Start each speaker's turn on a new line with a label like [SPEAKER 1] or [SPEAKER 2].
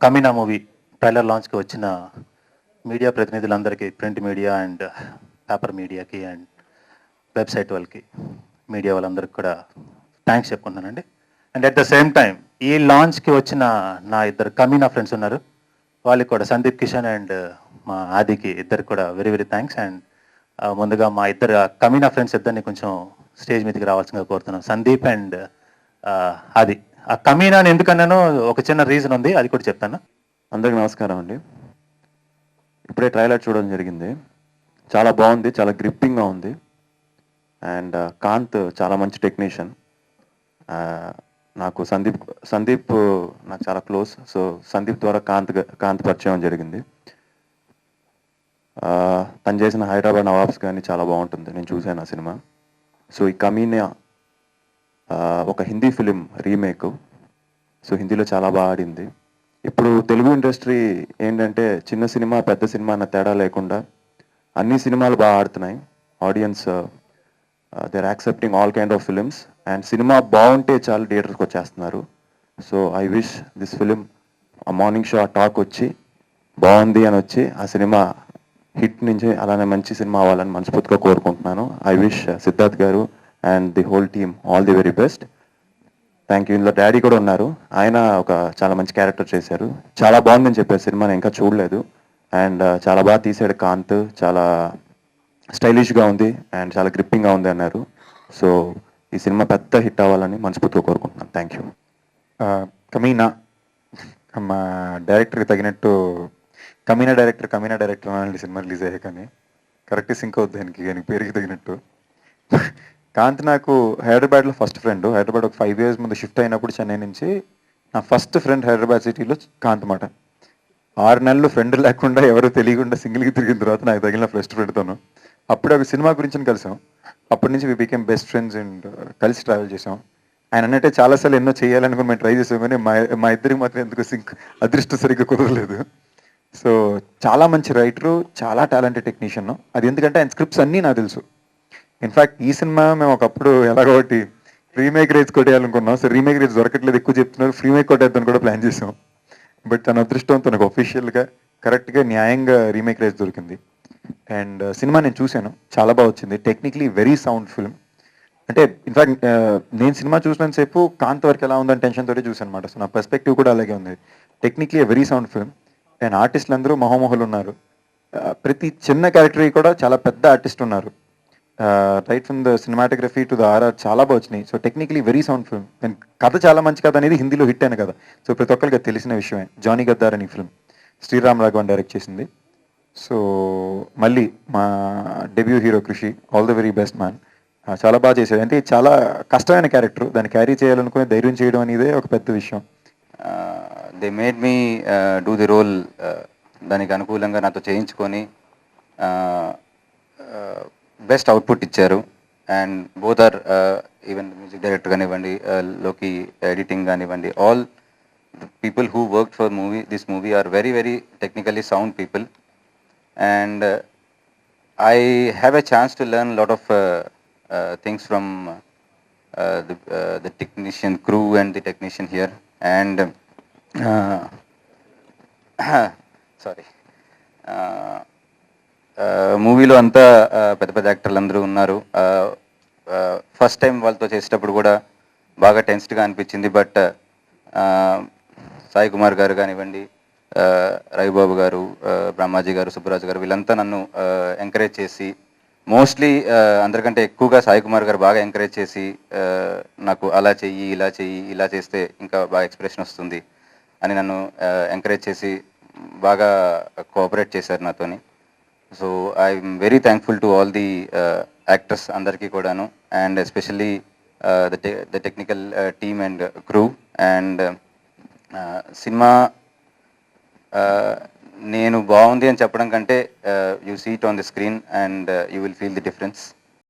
[SPEAKER 1] కమినా movie trailer లాంచ్కి వచ్చిన media ప్రతినిధులందరికీ print media and paper మీడియాకి అండ్ వెబ్సైట్ వాళ్ళకి మీడియా వాళ్ళందరికీ కూడా thanks చెప్పుకున్నానండి and at the same time ఈ లాంచ్కి వచ్చిన నా ఇద్దరు కమీనా ఫ్రెండ్స్ ఉన్నారు. వాళ్ళకి కూడా సందీప్ కిషన్ అండ్ మా ఆదికి ఇద్దరికి కూడా వెరీ వెరీ థ్యాంక్స్ అండ్ ముందుగా మా ఇద్దరు కమీనా ఫ్రెండ్స్ ఇద్దరిని కొంచెం స్టేజ్ మీదకి రావాల్సిందిగా కోరుతున్నాను సందీప్ అండ్ ఆది. ఆ కమీనా అని ఎందుకన్నానో ఒక చిన్న రీజన్ ఉంది అది కూడా చెప్తాను.
[SPEAKER 2] అందరికి నమస్కారం అండి. ఇప్పుడే ట్రైలర్ చూడడం జరిగింది. చాలా బాగుంది చాలా గ్రిప్పింగ్గా ఉంది. అండ్ uh, కాంత్ చాలా మంచి టెక్నీషియన్ uh, నాకు సందీప్ సందీప్ నాకు చాలా క్లోజ్ సో సందీప్ ద్వారా కాంత్ కాంత్ పరిచయం జరిగింది. Uh, తను చేసిన హైదరాబాద్ నవాబ్స్ కానీ చాలా బాగుంటుంది. నేను చూశాను ఆ సినిమా. సో ఈ కమీనా ఒక హిందీ ఫిలిం రీమేక్. సో హిందీలో చాలా బాగా ఆడింది. ఇప్పుడు తెలుగు ఇండస్ట్రీ ఏంటంటే చిన్న సినిమా పెద్ద సినిమా అన్న తేడా లేకుండా అన్ని సినిమాలు బాగా ఆడుతున్నాయి. Audience they are accepting all kind of films and cinema బాగుంటే చాలు థియేటర్కి వచ్చేస్తున్నారు. So I wish this film ఆ మార్నింగ్ షో ఆ టాక్ వచ్చి బాగుంది అని వచ్చి ఆ సినిమా హిట్ నుంచి అలానే మంచి సినిమా అవ్వాలని మనస్ఫూర్తిగా కోరుకుంటున్నాను. I wish Siddharth garu and the whole team all the very best thank you ఇందులో డాడీ కూడా ఉన్నారు. ఆయన ఒక చాలా మంచి క్యారెక్టర్ చేశారు. చాలా బాగుందని చెప్పారు సినిమాని ఇంకా చూడలేదు. అండ్ uh, చాలా బాగా తీసాడు కాంత్. చాలా స్టైలిష్గా ఉంది అండ్ చాలా గ్రిప్పింగ్గా ఉంది అన్నారు. సో ఈ సినిమా పెద్ద హిట్ అవ్వాలని మనస్ఫూర్తిగా కోరుకుంటున్నాను థ్యాంక్ యూ
[SPEAKER 3] uh, కమీనా. మా డైరెక్టర్కి తగినట్టు కమీనా డైరెక్టర్ కమీనా డైరెక్టర్ అలాంటి సినిమా రిలీజ్ అయ్యాయి కానీ కరెక్ట్ సింక్ అవుద్ది దానికి దానికి పేరుకి తగినట్టు. కాంత్ నాకు హైదరాబాద్లో ఫస్ట్ ఫ్రెండ్ హైదరాబాద్ ఒక ఫైవ్ ఇయర్స్ ముందు షిఫ్ట్ అయినప్పుడు చెన్నై నుంచి నా ఫస్ట్ ఫ్రెండ్ హైదరాబాద్ సిటీలో కాంత్ మాట. ఆరు నెలలు ఫ్రెండ్ లేకుండా ఎవరు తెలియకుండా సింగిల్కి తిరిగిన తర్వాత నాకు తగిలిన ఫస్ట్ ఫ్రెండ్తోను అప్పుడు ఒక సినిమా గురించి కలిసాం. అప్పటి నుంచి we became best friends and కలిసి ట్రావెల్ చేసాం. ఆయన అన్నట్టే చాలాసార్లు ఎన్నో చేయాలనుకుని మేము ట్రై చేసాం కానీ మా మా ఇద్దరికి మాత్రం ఎందుకు సింక్ అదృష్టం సరిగ్గా కుదరలేదు. సో చాలా మంచి రైటరు చాలా టాలెంటెడ్ టెక్నీషియన్ అది ఎందుకంటే ఆయన స్క్రిప్ట్స్ అన్నీ నాకు తెలుసు. ఇన్ఫాక్ట్ ఈ సినిమా మేము ఒకప్పుడు ఎలాగోటి రీమేక్ రేట్స్ కొట్టేయాలనుకున్నాం. సో రీమేక్ రేట్స్ దొరకట్లేదు ఎక్కువ చెప్తున్నారు. ఫ్రీ మేక్ కూడా ప్లాన్ చేసాం. బట్ తన అదృష్టం తనకు అఫీషియల్గా కరెక్ట్గా న్యాయంగా రీమేక్ రేట్స్ దొరికింది. అండ్ uh, సినిమా నేను చూశాను. చాలా బాగా వచ్చింది. టెక్నికలీ వెరీ సౌండ్ ఫిల్మ్ అంటే ఇన్ఫాక్ట్ uh, నేను సినిమా చూసినంత సేపు కాంత్ వరకు ఎలా ఉందని టెన్షన్ తోటి చూసాను అనమాట సో నా పర్స్పెక్టివ్ కూడా అలాగే ఉంది. Technically very sound film and ఆర్టిస్టులు అందరూ మహోమోహులు ఉన్నారు ప్రతి చిన్న క్యారెక్టర్ కూడా చాలా పెద్ద ఆర్టిస్ట్ ఉన్నారు. Right from the cinematography to the RR చాలా బాగా వచ్చినాయి. So technically very sound film నేను కథ చాలా మంచి కథ అనేది హిందీలో హిట్ అయిన కదా సో ప్రతి ఒక్కరికి తెలిసిన విషయమే. జానీ గద్దార్ అని ఫిల్మ్ శ్రీరామ్ రాఘవన్ డైరెక్ట్ చేసింది. సో మళ్ళీ మా debut hero Krishi all the very best man చాలా బాగా చేశాడు. అంటే చాలా కష్టమైన క్యారెక్టర్ దాన్ని క్యారీ చేయాలనుకుని ధైర్యం చేయడం అనేదే ఒక పెద్ద విషయం.
[SPEAKER 4] They made me do the role దానికి అనుకూలంగా నాతో చేయించుకొని బెస్ట్ అవుట్పుట్ ఇచ్చారు and both are even music director కానివ్వండి uh, లోకి ఎడిటింగ్ కానివ్వండి all people who work for movie this movie are very very technically sound people and I have a chance to learn a lot of uh, uh, things from uh, the, uh, the technician crew మూవీలో అంతా పెద్ద పెద్ద యాక్టర్లు అందరూ ఉన్నారు first time వాళ్ళతో చేసేటప్పుడు కూడా బాగా టెన్స్డ్గా అనిపించింది. బట్ సాయి కుమార్ గారు కానివ్వండి రవిబాబు గారు బ్రహ్మాజీ గారు సుబ్బరాజు గారు వీళ్ళంతా నన్ను ఎంకరేజ్ చేసి మోస్ట్లీ అందరికంటే ఎక్కువగా సాయి కుమార్ గారు బాగా ఎంకరేజ్ చేసి నాకు అలా చెయ్యి ఇలా చెయ్యి ఇలా చేస్తే ఇంకా బాగా ఎక్స్ప్రెషన్ వస్తుంది అని నన్ను ఎంకరేజ్ చేసి బాగా కోఆపరేట్ చేశారు నాతోని. So I'm very thankful to all the actors అందరికీ కూడాను. And especially the the technical team and crew and cinema నేను బాగుంది అని చెప్పడం కంటే you see it on the screen and you will feel the difference